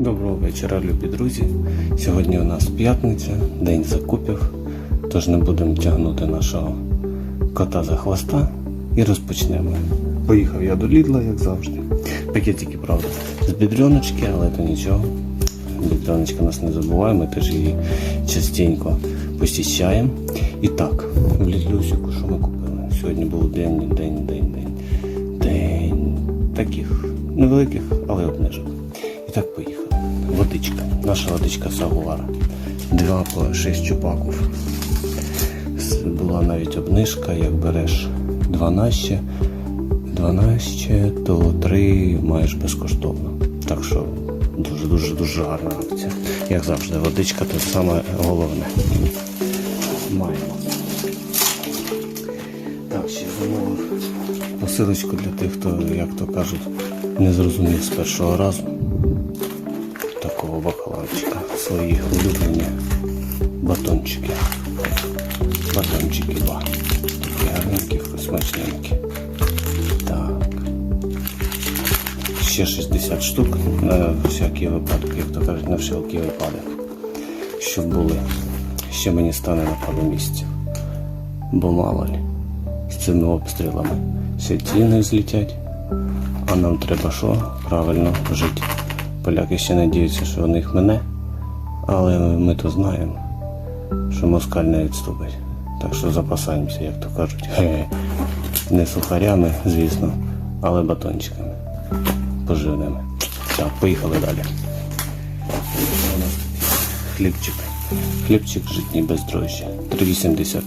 Доброго вечора, любі друзі. Сьогодні у нас п'ятниця, день закупів, тож не будемо тягнути нашого кота за хвоста і розпочнемо. Поїхав я до Лідла, як завжди. Пакетики, правда, з бідряночки, але то нічого. Бідряночка нас не забуває, ми теж її частенько посіщаємо. І так, в Лідлюсіку що ми купили? Сьогодні був день, день, день, день. День таких невеликих, але обнижок. І так поїхали. Водичка. Наша водичка Сагуара. Два по 6 чупаків. Була навіть обнижка, як береш 12, 12, то 3 маєш безкоштовно. Так що дуже-дуже дуже гарна акція. Як завжди, водичка це саме головне. Маємо. Так, ще посилочку для тих, хто, як то кажуть, не зрозумів з першого разу такого бакланчика. Свої улюблені батончики. Батончики ба. Такі гарненькі, смачненькі. Так. Ще 60 штук на всякий випадок, як то кажуть, на всякий випадок. Щоб були. Ще мені стане на пару місяців. Бо мало ли з цими обстрілами всі ціни злітять. А нам треба що? Правильно жити. Поляки ще надіються, що вони їх мене, але ми то знаємо, що москаль не відступить. Так що запасаємося, як то кажуть. Не сухарями, звісно, але батончиками. Поживними. Так, поїхали далі. Хлібчик. Хлібчик житній без дрожжі. 3,85.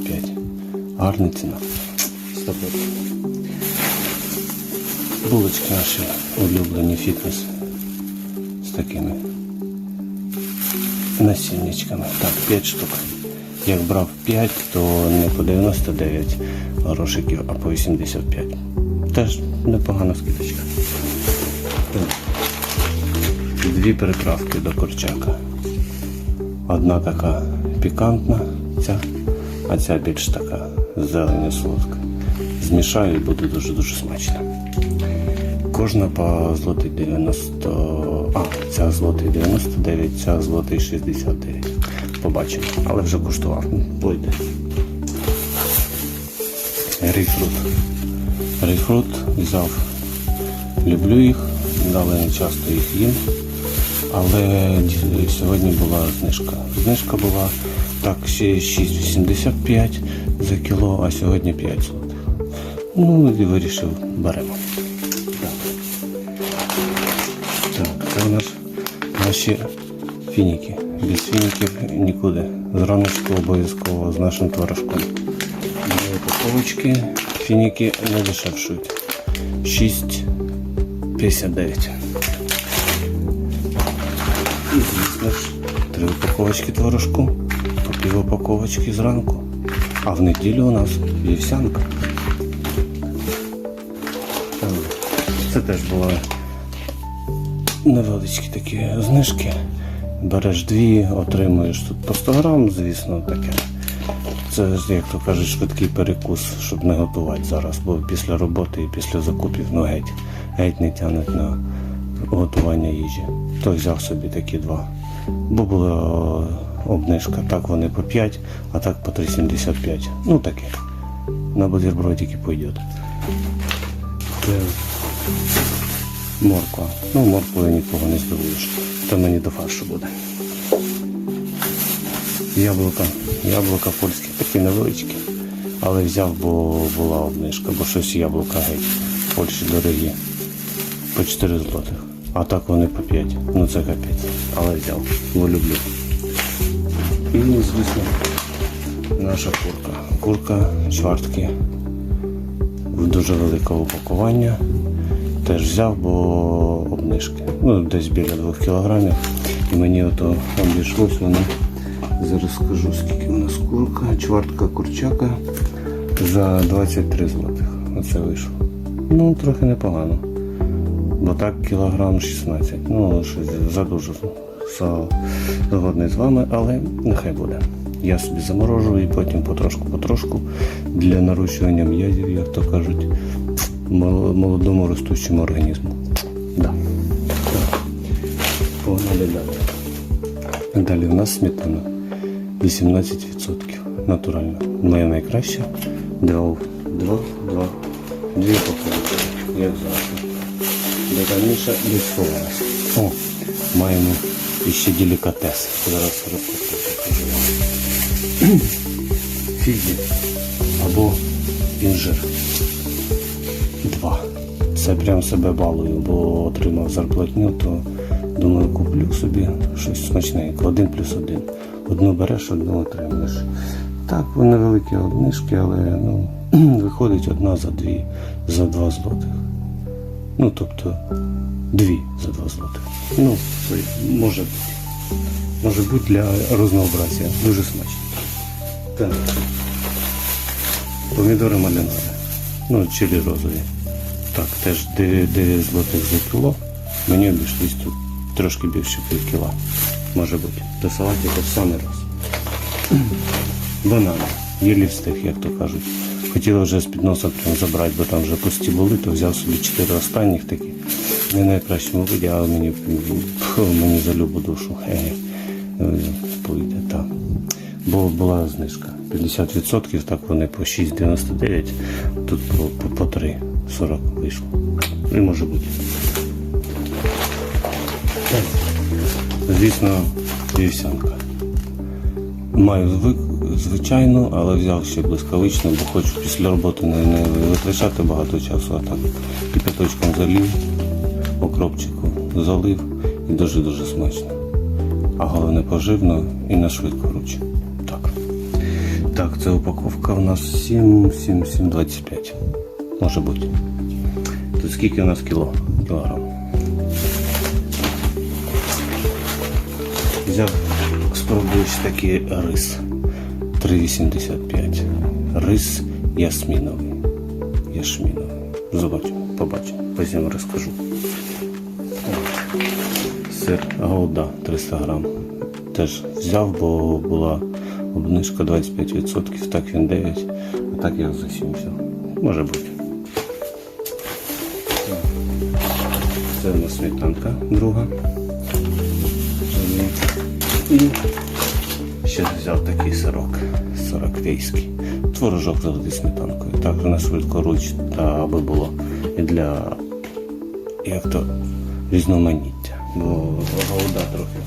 Гарна ціна. Стопот. Булочки наші улюблені фітнес з такими насінничками. Так, 5 штук. Як брав 5, то не по 99 грошиків, а по 85. Теж непогана скидочка. Дві приправки до корчака. Одна така пікантна, ця, а ця більш така зелені солодка. Змішаю і буде дуже-дуже смачно. Кожна по злотий 90. А, ця злотий 99, ця злотий 69. Побачимо. Але вже куштував. Пойде. Грейпфрут. Грейпфрут взяв. Люблю їх, але не часто їх їм. Але сьогодні була знижка. Знижка була так ще 6,85 за кіло, а сьогодні 5 злотих. Ну і вирішив беремо. Так. Так, це у нас наші фініки. Без фініків нікуди. Зраночку обов'язково з нашим творожком. Дві упаковочки. Фініки не дешевшують. 6,59. І звісно ж, три упаковочки творожку, по пів упаковочки зранку. А в неділю у нас вівсянка. Це теж були невеличкі такі знижки. Береш дві, отримуєш тут по 100 грам, звісно, таке. Це, як то кажуть, швидкий перекус, щоб не готувати зараз, бо після роботи і після закупів ну геть, геть не тягнуть на готування їжі. То взяв собі такі два. Бо була обнижка, так вони по 5, а так по 3,75. Ну таке. На бутербродики пойдет. Морква. Ну, морквою нікого не здивуєш. То мені до фаршу буде. Яблука. Яблука польські, такі невеличкі. Але взяв, бо була обнижка, бо щось яблука геть. В Польщі дорогі. По 4 злотих. А так вони по 5. Ну це капець. Але взяв, бо люблю. І, звісно, наша курка. Курка, чвартки. В дуже велике упакування. Теж взяв, бо обнижки. Ну, десь біля 2 кілограмів. І мені ото обійшлось воно. Зараз скажу, скільки у нас курка, чвартка курчака за 23 злотих. Оце вийшло. Ну, трохи непогано. Бо так кілограм 16. Ну, щось задуже за- згодний з вами, але нехай буде. Я собі заморожую і потім потрошку-потрошку для нарощування м'язів, як то кажуть, молодому ростучому організму. Да. Далі далі. Далі в нас сметана 18%. Натуральна. Моя найкраща. Два, два, два, дві упаковки. Як завжди. Детальніше десь. О, маємо іще делікатес. Зараз розпакую. Фігі або інжир. Два. Це прям себе балую, бо отримав зарплатню, то думаю, куплю собі щось смачненьке. Один плюс один. Одну береш, одну отримуєш. Так, невеликі однижки, але ну, виходить одна за дві, за два злотих. Ну, тобто, дві за два злотих. Ну, може бути. Може бути для разнообразия. Дуже смачно. Так. Помідори малянові. Ну, чилі розові. Так, теж 9, 9 злотих за кіло. Мені обійшлись тут трошки більше пів кіла. Може бути. До салатів в самий раз. Банани. Єлі встиг, як то кажуть. Хотіла вже з під носа забрати, бо там вже пусті були, то взяв собі чотири останніх такі. Не в найкращому виді, але мені, мені за любу душу. Е, Пойде так. Бо була знижка. 50%, так вони по 6,99, тут по, по, по 3,40 вийшло. І може бути. Звісно, вівсянка. Маю звик, звичайну, але взяв ще блискавичну, бо хочу після роботи не, не витрачати багато часу, а так кипяточком залив, окропчику залив і дуже-дуже смачно. А головне поживно і на швидкоруч. Так. Так, це упаковка у нас 7, 7, 7, 25. Може бути. Тут скільки у нас кіло? Кілограм. Взяв, спробую ще такий рис. 3,85. Рис ясміновий. Яшміновий. Побачимо, побачимо. Потім розкажу. Сир Гауда 300 грам. Теж взяв, бо була обнижка 25%, так він 9, а так я за 7 взяв. Може бути. Це у нас сметанка друга. І ще взяв такий сирок, сороквейський. Творожок залитий сметанкою. Також на швидкоруч, та аби було і для як то різноманіття. Бо голода трохи,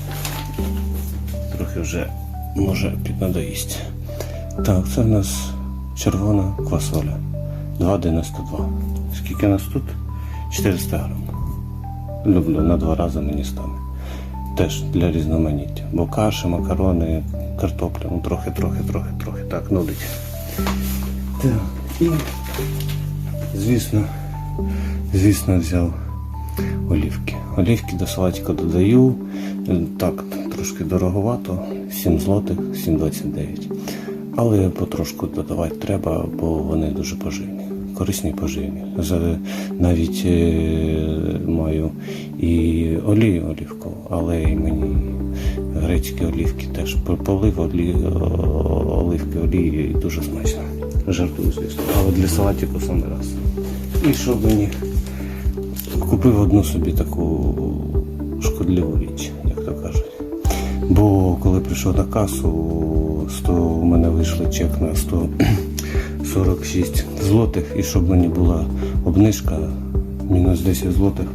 трохи вже може піднадоїсть. Так, це в нас червона квасоля. 2,92. Скільки нас тут? 400 грам. Люблю, на два рази мені стане. Теж для різноманіття. Бо каші, макарони, картопля, ну трохи, трохи, трохи, трохи. Так, нудить. Так, і звісно, звісно, взяв олівки. Олівки до салатика додаю. Так, трошки дороговато, 7 злотих, 7,29. Але потрошку додавати треба, бо вони дуже поживні. Корисні і поживні. За- Навіть е, маю і олію олівкову, але і мені грецькі олівки теж полив олі, оливки олії дуже смачно. Жартую, звісно. Але для салатику саме раз. І щоб мені купив одну собі таку шкодливу річ, як то кажуть. Бо коли прийшов на касу, 100, у мене вийшли чек на 146 злотих, і щоб мені була обнижка, мінус 10 злотих,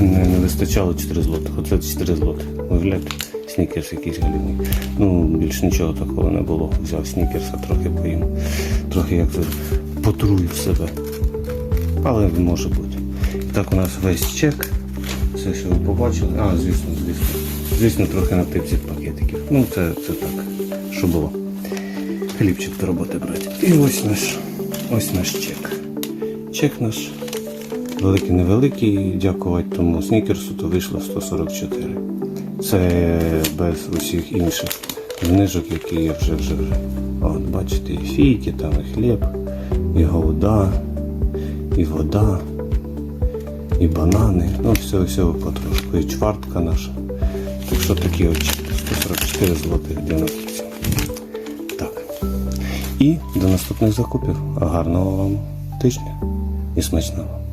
не, не вистачало 4 злотих. Оце 4 злотих. Виявляєте, снікерс якийсь галівний. Ну, більш нічого такого не було. Взяв снікерса, трохи поїм, трохи як це потрую себе. Але може бути. Так у нас весь чек. Все, що ви побачили. А, звісно, звісно. Звісно, трохи на цих пакетиків. Ну, це, це так, що було. Хлібчик до роботи брати. І ось наш, ось наш чек. Чек наш великий невеликий, дякувати тому снікерсу, то вийшло 144. Це без усіх інших знижок, які я вже вже. От, бачите, і фійки, там і хліб, і голода, і вода, і банани. Ну, все, все потрошку. І чвартка наша. Так що такі от 144 злотих 97. Так. І до наступних закупів. Гарного вам тижня і смачного.